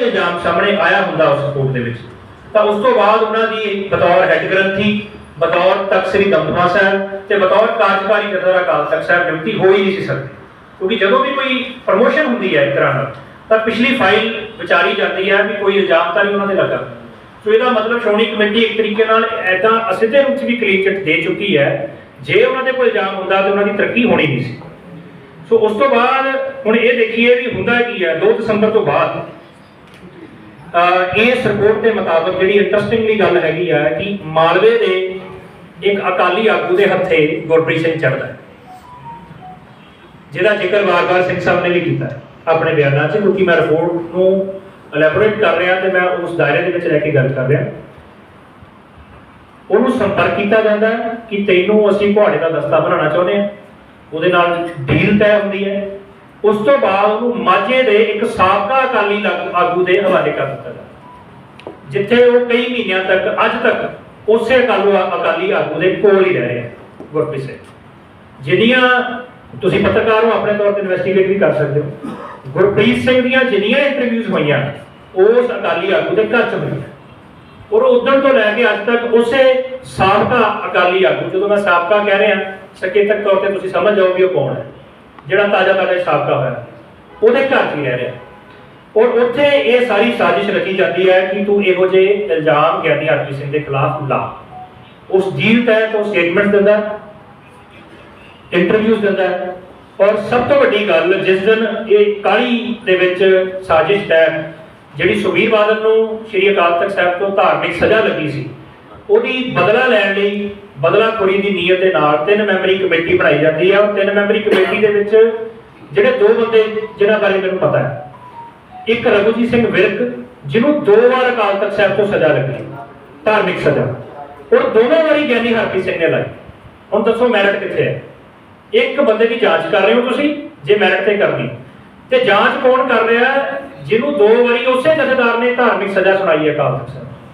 ਵੀ ਇਲਜ਼ਾਮ ਸਾਹਮਣੇ ਆਇਆ ਹੁੰਦਾ ਉਸ ਰਿਪੋਰਟ ਦੇ ਵਿੱਚ। ਤਾਂ ਉਸ ਤੋਂ ਬਾਅਦ ਉਹਨਾਂ ਦੀ ਬਤੌਰ ਹੈੱਡ ਗ੍ਰੰਥੀ, ਬਤੌਰ ਤਖਤ ਦਮਦਮਾ ਸਾਹਿਬ ਤੇ ਬਤੌਰ ਕਾਰਜਕਾਰੀ ਜਥੇਦਾਰ ਅਕਾਲ ਤਖਤ ਸਾਹਿਬ ਡਿਊਟੀ ਹੋ ਹੀ ਨਹੀਂ ਸੀ ਸਕਦੀ। ਕਿਉਂਕਿ ਜਦੋਂ ਵੀ ਕੋਈ ਪ੍ਰਮੋਸ਼ਨ ਹੁੰਦੀ ਹੈ ਇੱਕ ਤਰ੍ਹਾਂ ਨਾਲ, ਤਾਂ ਪਿਛਲੀ ਫਾਈਲ ਵਿਚਾਰੀ ਜਾਂਦੀ ਹੈ ਵੀ ਕੋਈ ਇਲਜ਼ਾਮ ਤਾਂ ਨਹੀਂ ਉਹਨਾਂ ਦੇ ਲੱਗਾ। ਸੋ ਇਹਦਾ ਮਤਲਬ ਸ਼੍ਰੋਮਣੀ ਕਮੇਟੀ ਇੱਕ ਤਰੀਕੇ ਨਾਲ ਐਦਾਂ ਅਸਿੱਧੇ ਰੂਪ 'ਚ ਵੀ ਕਲੀਨ ਚਿੱਟ ਦੇ ਚੁੱਕੀ ਹੈ। ਜੇ ਉਹਨਾਂ ਦੇ ਕੋਈ ਇਲਜ਼ਾਮ ਹੁੰਦਾ ਤਾਂ ਉਹਨਾਂ ਦੀ ਤਰੱਕੀ ਹੋਣੀ ਨਹੀਂ ਸੀ। ਸੋ ਉਸ ਤੋਂ ਬਾਅਦ ਹੁਣ ਇਹ ਦੇਖੀਏ ਵੀ ਹੁੰਦਾ ਕੀ ਹੈ 2 ਦਸੰਬਰ ਤੋਂ ਬਾਅਦ ਇਸ ਰਿਪੋਰਟ ਦੇ ਮੁਤਾਬਕ ਜਿਹੜੀ ਇੰਟਰਸਟਿੰਗਲੀ ਗੱਲ ਹੈਗੀ ਆ ਕਿ ਮਾਲਵੇ ਦੇ ਇੱਕ ਅਕਾਲੀ ਆਗੂ ਦੇ ਹੱਥੇ ਗੁਰਪ੍ਰੀਤ ਸਿੰਘ ਚੜਦਾ ਜਿਹਦਾ ਜ਼ਿਕਰ ਵਾਰ-ਵਾਰ ਸਿੰਘ ਸਾਹਿਬ ਨੇ ਵੀ ਕੀਤਾ ਆਪਣੇ ਬਿਆਨਾਂ 'ਚ, ਕਿਉਂਕਿ ਮੈਂ ਰਿਪੋਰਟ ਨੂੰ ਐਲੈਬੋਰੇਟ ਕਰ ਰਿਹਾ ਤੇ ਮੈਂ ਉਸ ਦਾਇਰੇ ਦੇ ਵਿੱਚ ਰਹਿ ਕੇ ਗੱਲ ਕਰ ਰਿਹਾ। ਉਹਨੂੰ ਸੰਪਰਕ ਕੀਤਾ ਜਾਂਦਾ ਹੈ ਕਿ ਤੈਨੂੰ ਅਸੀਂ ਘੋੜੇ ਦਾ ਦਸਤਾ ਬਣਾਉਣਾ ਚਾਹੁੰਦੇ ਹਾਂ, ਉਹਦੇ ਨਾਲ ਡੀਲ ਤੈਅ ਹੁੰਦੀ ਹੈ। ਉਸ ਤੋਂ ਬਾਅਦ ਉਹਨੂੰ ਮਾਝੇ ਦੇ ਇੱਕ ਸਾਬਕਾ ਅਕਾਲੀ ਆਗੂ ਦੇ ਹਵਾਲੇ ਕਰ ਦਿੱਤਾ ਜਾਂਦਾ ਜਿੱਥੇ ਉਹ ਕਈ ਮਹੀਨਿਆਂ ਤੱਕ, ਅੱਜ ਤੱਕ ਉਸੇ ਅਕਾਲੂ ਅਕਾਲੀ ਆਗੂ ਦੇ ਕੋਲ ਹੀ ਰਹਿ ਰਹੇ ਗੁਰਪ੍ਰੀਤ ਸਿੰਘ। ਜਿੰਨੀਆਂ, ਤੁਸੀਂ ਪੱਤਰਕਾਰ ਹੋ, ਆਪਣੇ ਤੌਰ ਤੇ ਇਨਵੈਸਟੀਗੇਟ ਵੀ ਕਰ ਸਕਦੇ ਹੋ। ਗੁਰਪ੍ਰੀਤ ਸਿੰਘ ਦੀਆਂ ਜਿੰਨੀਆਂ ਇੰਟਰਵਿਊਜ਼ ਹੋਈਆਂ ਉਸ ਅਕਾਲੀ ਆਗੂ ਦੇ ਘਰ ਚ ਹੋਈਆਂ। ਔਰ ਉਦੋਂ ਤੋਂ ਲੈ ਕੇ ਅੱਜ ਤੱਕ ਉਸੇ ਸਾਬਕਾ ਅਕਾਲੀ ਆਗੂ, ਜਦੋਂ ਮੈਂ ਸਾਬਕਾ ਕਹਿ ਰਿਹਾ, ਸਕੇਤਕ ਤੌਰ ਤੇ ਤੁਸੀਂ ਸਮਝ ਜਾਓਗੇ ਉਹ ਕੌਣ ਹੈ। ਜਿਹੜਾ ਤਾਜ਼ਾ ਤਾਜ਼ਾ ਸਾਬਕਾ ਹੋਇਆ, ਉਹਦੇ ਘਰ 'ਚ ਹੀ ਰਹਿ ਰਿਹਾ। ਔਰ ਉੱਥੇ ਇਹ ਸਾਰੀ ਸਾਜ਼ਿਸ਼ ਰਚੀ ਜਾਂਦੀ ਹੈ ਕਿ ਤੂੰ ਇਹੋ ਜਿਹੇ ਇਲਜ਼ਾਮ ਗਿਆਨੀ ਹਰਪ੍ਰੀਤ ਸਿੰਘ ਦੇ ਖਿਲਾਫ ਲਾ। ਉਸ ਡੀਲ ਤਹਿਤ ਉਹ ਸਟੇਟਮੈਂਟ ਦਿੰਦਾ ਇੰਟਰਵਿਊਜ਼ ਦਿੰਦਾ। ਔਰ ਸਭ ਤੋਂ ਵੱਡੀ ਗੱਲ, ਜਿਸ ਦਿਨ ਇਹ ਕਾਲੀ ਦੇ ਵਿੱਚ ਸਾਜ਼ਿਸ਼ ਤਹਿਤ ਜਿਹੜੀ ਸੁਖਬੀਰ ਬਾਦਲ ਨੂੰ ਸ਼੍ਰੀ ਅਕਾਲ ਤਖਤ ਸਾਹਿਬ ਤੋਂ ਧਾਰਮਿਕ ਸਜ਼ਾ ਲੱਗੀ ਸੀ ਉਹਦੀ ਬਦਲਾ ਲੈਣ ਲਈ ਬਦਲਾਖੋਰੀ ਦੀ ਨੀਅਤ ਦੇ ਨਾਲ ਤਿੰਨ ਮੈਂਬਰੀ ਕਮੇਟੀ ਬਣਾਈ ਜਾਂਦੀ ਹੈ ਔਰ ਤਿੰਨ ਮੈਂਬਰੀ ਕਮੇਟੀ ਦੇ ਵਿੱਚ ਜਿਹੜੇ ਦੋ ਬੰਦੇ ਜਿਨ੍ਹਾਂ ਬਾਰੇ ਮੈਨੂੰ ਪਤਾ ਹੈ। ਇੱਕ ਰਘੁਜੀਤ ਸਿੰਘ ਵਿਰਕ, ਜਿਹਨੂੰ ਦੋ ਵਾਰ ਅਕਾਲ ਤਖਤ ਸਾਹਿਬ ਤੋਂ ਸਜ਼ਾ ਲੱਗੀ, ਧਾਰਮਿਕ ਸਜ਼ਾ। ਔਰ ਦੋਨੋਂ ਵਾਰੀ ਗਿਆਨੀ ਹਰਪ੍ਰੀਤ ਸਿੰਘ ਨੇ ਲਾਈ। ਹੁਣ ਦੱਸੋ ਮੈਰਿਟ ਕਿੱਥੇ ਹੈ? ਇੱਕ ਬੰਦੇ ਦੀ ਜਾਂਚ ਕਰ ਰਹੇ ਹੋ ਤੁਸੀਂ, ਜੇ ਮੈਰਿਟ ਤੇ ਕਰਨੀ। ਤੇ ਜਾਂਚ ਕੌਣ ਕਰ ਰਿਹਾ ਜਿਹਨੂੰ ਦੋ ਵਾਰੀ ਉਸੇ ਜਥੇਦਾਰ ਨੇ ਧਾਰਮਿਕ ਸਜ਼ਾ ਸੁਣਾਈ ਹੈ ਅਕਾਲ ਤਖਤ ਸਾਹਿਬ।